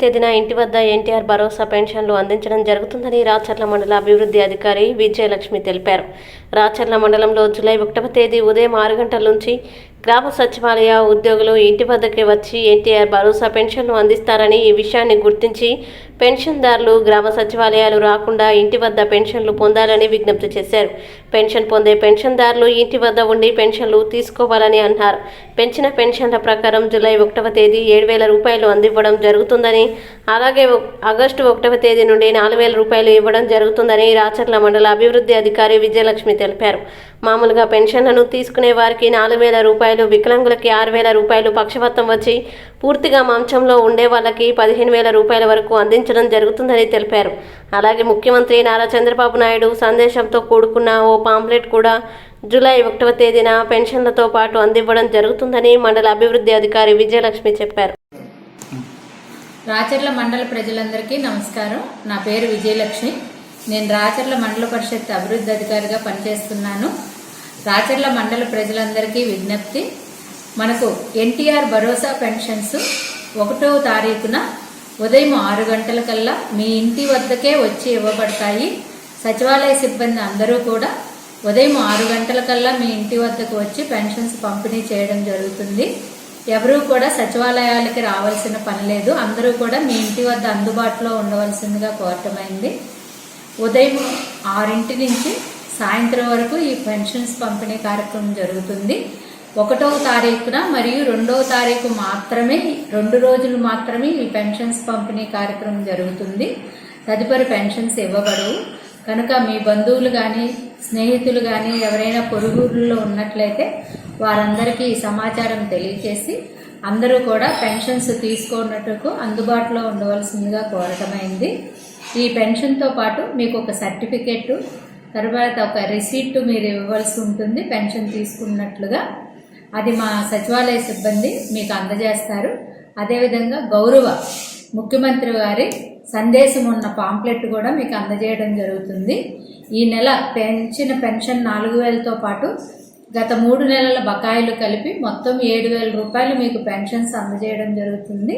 తేదీన ఇంటి వద్ద ఎన్టీఆర్ భరోసా పెన్షన్లు అందించడం జరుగుతుందని రాచర్ల మండల అభివృద్ధి అధికారి విజయలక్ష్మి తెలిపారు. రాచర్ల మండలంలో జూలై ఒకటవ తేదీ ఉదయం ఆరు గంటల నుంచి గ్రామ సచివాలయ ఉద్యోగులు ఇంటి వద్దకే వచ్చి ఎన్టీఆర్ భరోసా పెన్షన్లు అందిస్తారని ఈ విషయాన్ని గుర్తించి పెన్షన్దారులు గ్రామ సచివాలయాలు రాకుండా ఇంటి వద్ద పెన్షన్లు పొందాలని విజ్ఞప్తి చేశారు. పెన్షన్ పొందే పెన్షన్దారులు ఇంటి వద్ద ఉండి పెన్షన్లు తీసుకోవాలని అన్నారు. పెంచిన పెన్షన్ల ప్రకారం జూలై ఒకటవ తేదీ ఏడు వేల రూపాయలు అందివ్వడం జరుగుతుందని అలాగే ఆగస్టు ఒకటవ తేదీ నుండి నాలుగు వేల రూపాయలు ఇవ్వడం జరుగుతుందని రాచర్ల మండల అభివృద్ధి అధికారి విజయలక్ష్మి తెలిపారు. మామూలుగా పెన్షన్లను తీసుకునే వారికి నాలుగు వేల రూపాయలు వికలాంగులకి ఆరు వేల రూపాయలు పక్షవాతం వచ్చి పూర్తిగా మంచంలో ఉండే వాళ్ళకి పదిహేను వేల రూపాయల వరకు అందించడం జరుగుతుందని తెలిపారు. అలాగే ముఖ్యమంత్రి నారా చంద్రబాబు నాయుడు సందేశంతో కూడుకున్న ఓ పాంప్లెట్ కూడా జూలై ఒకటవ తేదీన పెన్షన్లతో పాటు అందివ్వడం జరుగుతుందని మండల అభివృద్ధి అధికారి విజయలక్ష్మి చెప్పారు. రాచర్ల మండల ప్రజలందరికీ నమస్కారం. నా పేరు విజయలక్ష్మి. నేను రాచర్ల మండల పరిషత్ అభివృద్ధి అధికారిగా పనిచేస్తున్నాను. రాచర్ల మండల ప్రజలందరికీ విజ్ఞప్తి. మనకు ఎన్టీఆర్ భరోసా పెన్షన్స్ ఒకటో తారీఖున ఉదయం ఆరు గంటల కల్లా మీ ఇంటి వద్దకే వచ్చి ఇవ్వబడతాయి. సచివాలయ సిబ్బంది అందరూ కూడా ఉదయం ఆరు గంటల కల్లా మీ ఇంటి వద్దకు వచ్చి పెన్షన్స్ పంపిణీ చేయడం జరుగుతుంది. ఎవరూ కూడా సచివాలయాలకి రావాల్సిన పని లేదు. అందరూ కూడా మీ ఇంటి వద్ద అందుబాటులో ఉండవలసిందిగా కోరటమైంది. ఉదయం ఆరింటి నుంచి సాయంత్రం వరకు ఈ పెన్షన్స్ పంపిణీ కార్యక్రమం జరుగుతుంది. ఒకటవ తారీఖున మరియు రెండవ తారీఖు మాత్రమే రెండు రోజులు మాత్రమే ఈ పెన్షన్స్ పంపిణీ కార్యక్రమం జరుగుతుంది. తదుపరి పెన్షన్స్ ఇవ్వబడవు. కనుక మీ బంధువులు కానీ స్నేహితులు కానీ ఎవరైనా పొరుగురులో ఉన్నట్లయితే వారందరికీ ఈ సమాచారం తెలియచేసి అందరూ కూడా పెన్షన్స్ తీసుకున్నట్టుకు అందుబాటులో ఉండవలసిందిగా కోరటమైంది ఈ పెన్షన్తో పాటు మీకు ఒక సర్టిఫికెట్ తర్వాత ఒక రిసీట్ మీరు ఇవ్వవలసి ఉంటుంది పెన్షన్ తీసుకున్నట్లుగా. అది మా సచివాలయ సిబ్బంది మీకు అందజేస్తారు. అదేవిధంగా గౌరవ ముఖ్యమంత్రి గారి సందేశం ఉన్న పాంప్లెట్ కూడా మీకు అందజేయడం జరుగుతుంది. ఈ నెల పెంచిన పెన్షన్ నాలుగు వేలతో పాటు గత మూడు నెలల బకాయిలు కలిపి మొత్తం ఏడు వేల రూపాయలు మీకు పెన్షన్స్ అందజేయడం జరుగుతుంది.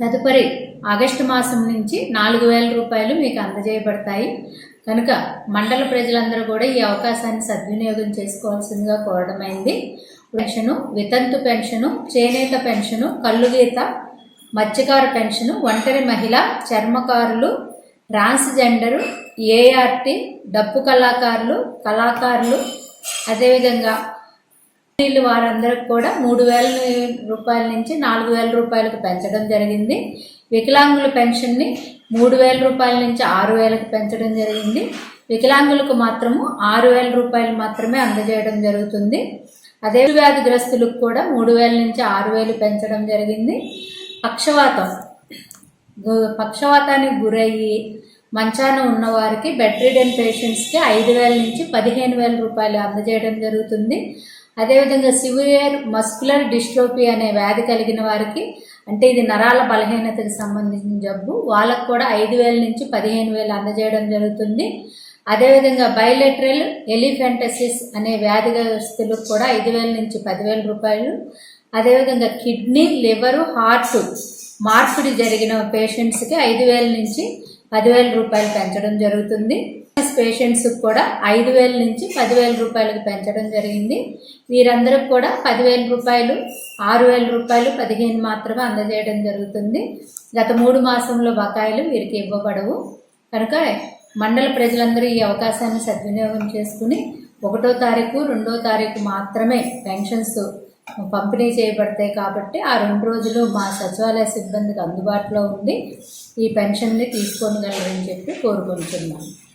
తదుపరి ఆగస్టు మాసం నుంచి నాలుగు వేల రూపాయలు మీకు అందజేయబడతాయి. కనుక మండల ప్రజలందరూ కూడా ఈ అవకాశాన్ని సద్వినియోగం చేసుకోవాల్సిందిగా కోరడమైంది. పెన్షను వితంతు పెన్షను చేనేత పెన్షను కల్లుగీత మత్స్యకార పెన్షన్ ఒంటరి మహిళ చర్మకారులు ట్రాన్స్జెండరు ఏఆర్టీ డప్పు కళాకారులు కళాకారులు. అదేవిధంగా వీళ్ళు వారందరికి కూడా మూడు వేల రూపాయల నుంచి నాలుగు వేల రూపాయలకు పెంచడం జరిగింది. వికలాంగుల పెన్షన్ని మూడు వేల రూపాయల నుంచి ఆరు వేలకు పెంచడం జరిగింది. వికలాంగులకు మాత్రము ఆరు వేల రూపాయలు మాత్రమే అందజేయడం జరుగుతుంది. అదే వ్యాధిగ్రస్తులకు కూడా మూడు వేల నుంచి ఆరు వేలు పెంచడం జరిగింది. పక్షవాతం. పక్షవాతానికి గురయ్యి మంచాన ఉన్నవారికి బెడ్ రిడెన్ పేషెంట్స్కి ఐదు వేల నుంచి పదిహేను వేల రూపాయలు అందజేయడం జరుగుతుంది. అదేవిధంగా సివియర్ మస్కులర్ డిస్ట్రోపీ అనే వ్యాధి కలిగిన వారికి అంటే ఇది నరాల బలహీనతకు సంబంధించిన జబ్బు వాళ్ళకు కూడా ఐదు వేల నుంచి పదిహేను వేలు అందజేయడం జరుగుతుంది. అదేవిధంగా బయోలెటరల్ ఎలిఫెంటసిస్ అనే వ్యాధిగ్రస్తులకు కూడా ఐదు వేల నుంచి పదివేల రూపాయలు అదేవిధంగా కిడ్నీ లివరు హార్ట్ మార్పిడి జరిగిన పేషెంట్స్కి ఐదు వేల నుంచి పదివేల రూపాయలు పెంచడం జరుగుతుంది. పేషెంట్స్ కూడా ఐదు వేల నుంచి పదివేల రూపాయలకు పెంచడం జరిగింది. వీరందరూ కూడా పదివేల రూపాయలు ఆరు వేల రూపాయలు పదిహేను మాత్రమే అందజేయడం జరుగుతుంది. గత మూడు మాసంలో బకాయిలు వీరికి ఇవ్వబడవు. కనుక మండల ప్రజలందరూ ఈ అవకాశాన్ని సద్వినియోగం చేసుకుని ఒకటో తారీఖు రెండో తారీఖు మాత్రమే పెన్షన్స్ పంపిణీ చేయబడతాయి కాబట్టి ఆ రెండు రోజులు మా సచివాలయ సిబ్బందికి అందుబాటులో ఉండి ఈ పెన్షన్ని తీసుకోగలరని చెప్పి కోరుకుంటున్నాను.